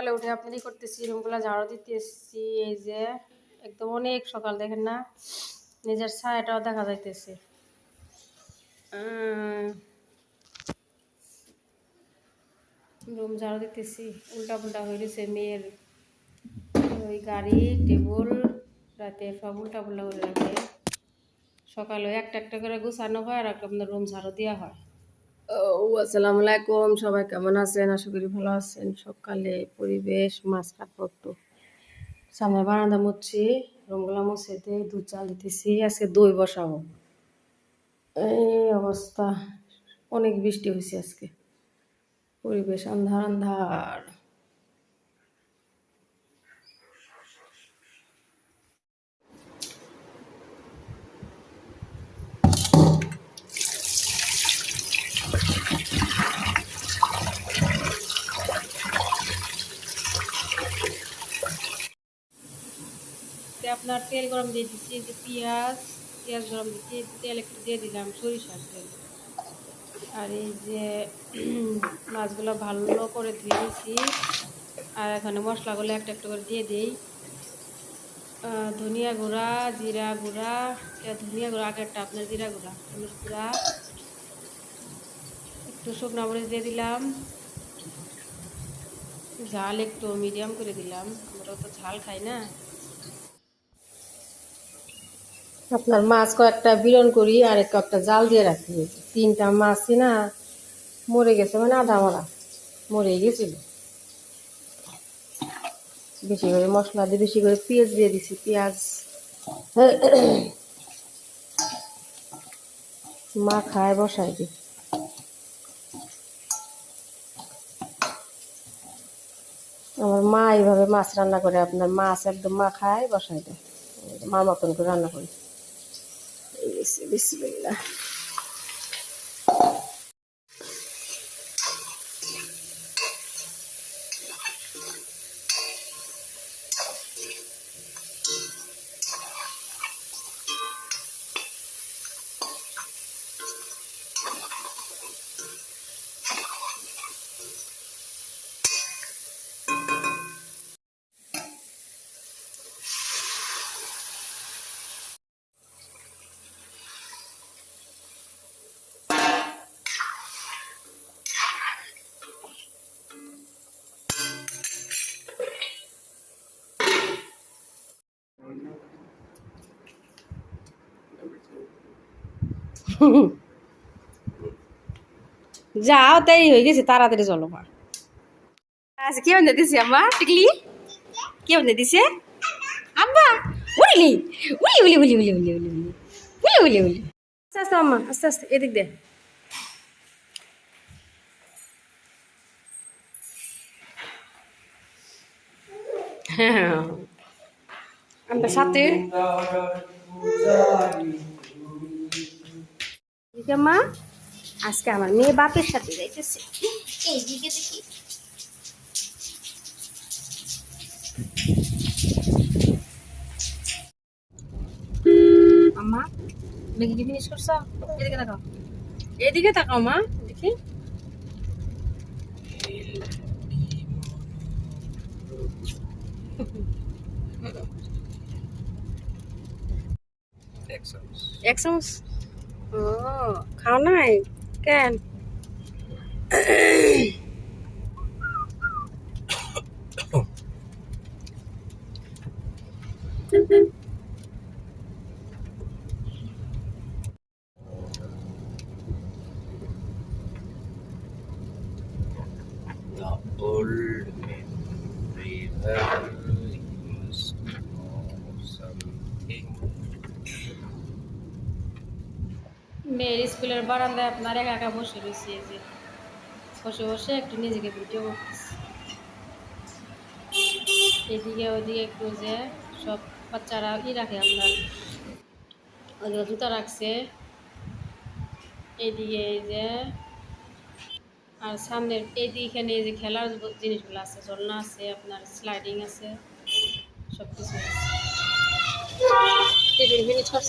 সকালে উঠে আপনারই করতেছি রুমগুলো ঝাড়ু দিতেছি, এই যে একদম অনেক সকাল, দেখেন না? নিজের ছায়াটাও দেখা যাইতেছে। রুম ঝাড়ু দিতেছি উল্টা পুল্টা হয়ে গেছে মেয়ের ওই গাড়ি, টেবুল, রাতে সব উল্টা পুল্টা করে রাখে সকালে একটা একটা করে গুছানো হয় আর আপনার রুম ঝাড়ু দেওয়া হয়। আসসালামু আলাইকুম। সবাই কেমন আছেন? আশা করি ভালো আছেন। সকালে পরিবেশ মাছ কাটবো একটু সামনে বারান্দা মুছছি, রুমগুলা মুছে দিয়ে দুধ চাল দিতেছি, আজকে দই বসাবো। এই অবস্থা। অনেক বৃষ্টি হয়েছে আজকে। পরিবেশ আন্ধার আন্ধার। আপনার তেল গরম দিয়ে দিচ্ছি যে পেঁয়াজ পেঁয়াজ গরম দিচ্ছি তেল একটু দিয়ে দিলাম, সরিষার তেল। আর এই যে মাছগুলো ভালো করে ধুয়ে দিয়েছি আর এখানে মশলাগুলো একটা একটা করে দিয়ে দিই। ধনিয়া গুঁড়া, জিরা গুঁড়া ধনিয়া গুঁড়া আগেরটা আপনার জিরা গুঁড়া, হলুদ গুঁড়া। একটু শুকনো মরিচ দিয়ে দিলাম। ঝাল একটু মিডিয়াম করে দিলাম। আমরা তো ঝাল খাই না। আপনার মাছ কয়েকটা বিরন করি, আর কয়েকটা জাল দিয়ে রাখি। তিনটা মাছই না মরে গেছে মানে আধা মরা। মরে গেছিল। বেশি করে মশলা দিয়ে, বেশি করে পেঁয়াজ দিয়ে দিছি, পেঁয়াজ। মা খায় বসাই দিই। আমার মা এইভাবে মাছ রান্না করে, আপনার মাছ একদম মা খায় বসাই দেয় মার মতন করে রান্না করি। বিসমিল্লা যাও তাই হয়ে গেছে তাড়াতাড়ি চলো মা আচ্ছা কে বান্ধে দিছে আম্মা টিকলি কে বান্ধে দিছে উড়িলি উলি উলি উলি উলি উলি উলি উলি উলি উলি উলি আস্তে আস্তে আম্মা আস্তে আস্তে এদিক দে হ্যাঁ আমরা সাথে এদিকে মা আজকে আমার মেয়ে বাপের সাথে যাইতেছে। এইদিকে দেখি। আম্মা ম্যাগি কি ফিনিশ করছ? এদিকে তাকাও। এদিকে তাকাও মা দেখি। এক চামচ อ๋อขาวหน่อยแกน মেয়ের স্কুলের বারান্দায় আপনার একা একা বসে রয়েছে যে বসে বসে একটু নিজেকে ভিডিও করতেছি। এদিকে ওইদিকে একটু যে সব বাচ্চারা ই রাখে আপনার, ওদিকে জুতা রাখছে। এইদিকে এই যে আর সামনের এইদিকে এই যে খেলার জিনিসগুলো আছে, ঝর্ণা আছে, আপনার স্লাইডিং আছে সব কিছু আছে টিফিন ফিনিশ করছ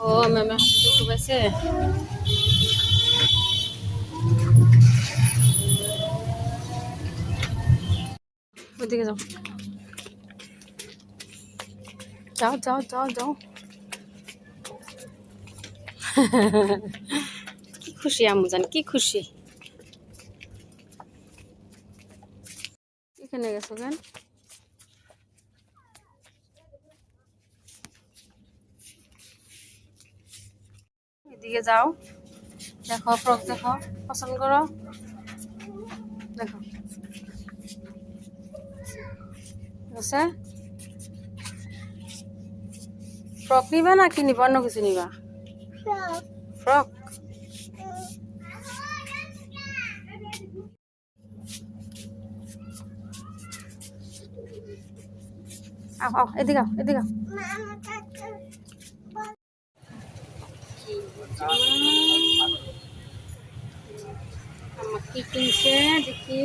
ও ম্যামের হাতে দুঃখ পেয়েছে ওইদিকে যাও যাও যাও যাও যাও কি খুশি আমু কি খুশি এখানে গেছো এদিকে যাও। দেখো, ফ্রক দেখো, পছন্দ করো। দেখো। আছে? ফ্রক নিবা না কি নিবা? অন্য কিছু নিবা? ফ্রক? এদিকে এদিকে আও মামা কাছে আমার কিনছে দেখি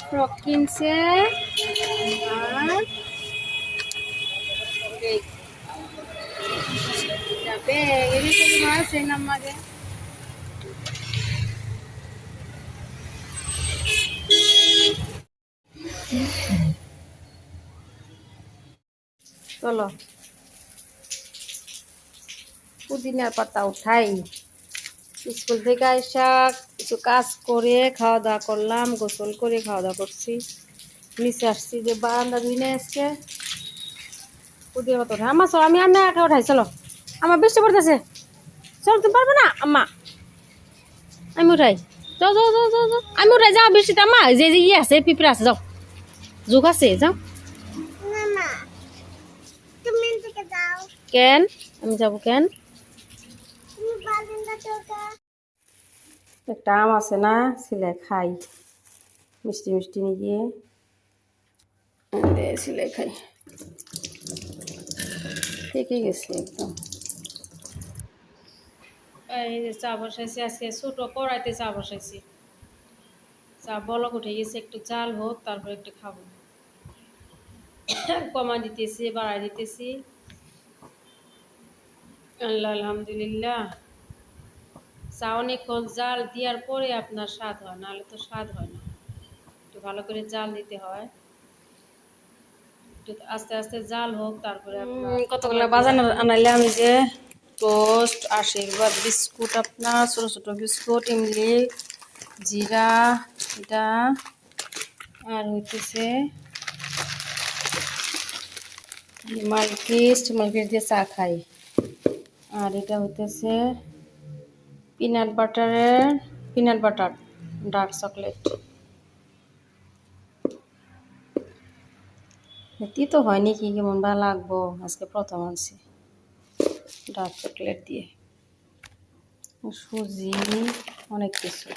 ফ্রক কিনছে আর যাবে এনে তো মাছ চলো। পুদিনার পাতা উঠাই। স্কুল থেকে আসা কিছু কাজ করে খাওয়া দাওয়া করলাম গোসল করে খাওয়া দাওয়া করছি। নিচে আসছি যে বারান্দা ধুইনে আসছে পুদিনা পাতা উঠাই। আমার চলো আমি আর না একা উঠাই চলো। আমার বৃষ্টি পড়তেছে। চলো তুমি পারবে না? আম্মা আমি উঠাই। যাও যাও যাও যাও যাও। আমি উঠাই যাও বৃষ্টিতে আম্মা। যে যে ইয়ে আছে পিঁপড়ে আছে যাও। জোক আছে যাও। কেন? আমি যাব কেন? একটা আম আছে না, সিলাই খাই। মিষ্টি মিষ্টি নিয়ে। সিলাই খাই। থেকে গেছে একদম। এই যে চা বসাইছি, আজকে ছোটো কড়াইতে চা বসাইছি। চা বলক উঠে গেছে, একটু চাল হোক, তারপর একটু খাব। কমা দিতেছি, বাড়াই দিতেছি। আল্লাহ, আলহামদুলিল্লাহ। চা অনেকক্ষণ জাল দেওয়ার পরে আপনার স্বাদ হয় নাহলে তো স্বাদ হয় না। একটু ভালো করে জাল দিতে হয়। একটু আস্তে আস্তে জাল হোক তারপরে কতগুলো বাজার আনাইলে আমি যে টোস্ট আশীর্বাদ বিস্কুট আপনার ছোটো ছোটো বিস্কুট ইমলি জিরা এটা আর হইতেছে মালকিস্ট মালকিস্ট দিয়ে চা খাই। আর এটা হইতেছে পিনাট বাটারের পিনাট বাটার ডার্ক চকলেট তো হয়নি কি, কেমন বা লাগবো? আজকে প্রথম আনছি। ডার্ক চকলেট দিয়ে। সুজি, অনেক কিছু।